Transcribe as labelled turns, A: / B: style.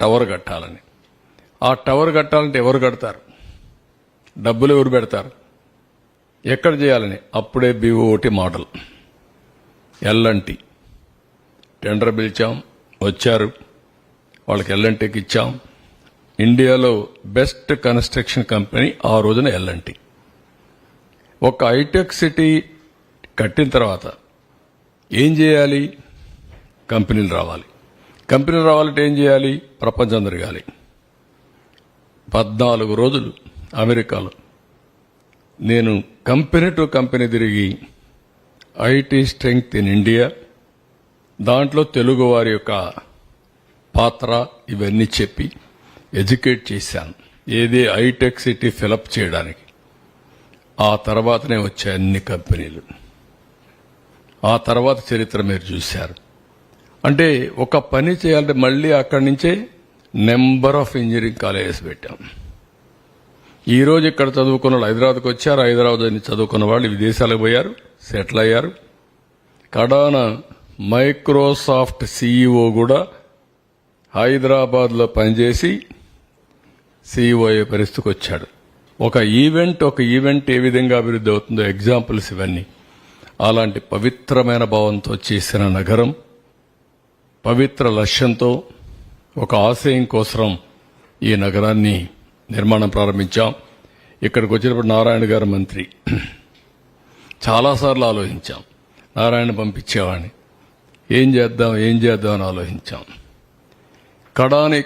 A: Tower కట్టాలని. ఆ tower కట్టాలంటే ఎవరు కడతారు? డబ్బులు ఎవరు పెడతారు? ఎక్కడ చేయాలని? అప్పుడే బీఓటి మోడల్. ఎల్ఎన్టి టెండర్ పిలిచాం వచ్చారు. వాళ్ళకి ఎల్ఎన్టీకి ఇచ్చాం. ఇండియాలో బెస్ట్ కన్స్ట్రక్షన్ కంపెనీ ఆ రోజున ఎల్ఎన్టీ ఒక హైటెక్ సిటీ కట్టిన తర్వాత ఏం చేయాలి? కంపెనీలు రావాలి. కంపెనీ రావాలంటే ఏం చేయాలి? ప్రపంచం తిరగాలి. పద్నాలుగు రోజులు అమెరికాలో. నేను కంపెనీ టు కంపెనీ తిరిగి ఐటీ స్ట్రెంగ్త్ ఇన్ ఇండియా దాంట్లో తెలుగు వారి యొక్క పాత్ర ఇవన్నీ చెప్పి ఎడ్యుకేట్ చేశాను. ఏది ఐటెక్ సిటీ ఫిలప్ చేయడానికి. ఆ తర్వాతనే వచ్చాయి అన్ని కంపెనీలు. ఆ తర్వాత చరిత్ర మీరు చూశారు. అంటే ఒక పని చేయాలంటే మళ్ళీ అక్కడి నుంచే నెంబర్ ఆఫ్ ఇంజనీరింగ్ కాలేజెస్ పెట్టాం. ఈ రోజు ఇక్కడ చదువుకున్న వాళ్ళు హైదరాబాద్కి వచ్చారు. హైదరాబాద్ అని చదువుకున్న వాళ్ళు విదేశాలకు పోయారు. సెటిల్ అయ్యారు. కడాన మైక్రోసాఫ్ట్ సీఈఓ కూడా హైదరాబాద్లో పనిచేసి సీఈఓ అయ్యే పరిస్థితికి వచ్చాడు. ఒక ఈవెంట్ ఒక ఈవెంట్ ఏ విధంగా అభివృద్ధి అవుతుందో ఎగ్జాంపుల్స్ ఇవన్నీ. అలాంటి పవిత్రమైన భావంతో చేసిన నగరం. పవిత్ర లక్ష్యంతో ఒక ఆశయం కోసం ఈ నగరాన్ని నిర్మాణం ప్రారంభించాం. ఇక్కడికి వచ్చినప్పుడు నారాయణ గారు మంత్రి. చాలాసార్లు ఆలోచించాం. నారాయణ పంపించేవాడిని. ఏం చేద్దాం ఏం చేద్దాం అని ఆలోచించాం. కడాని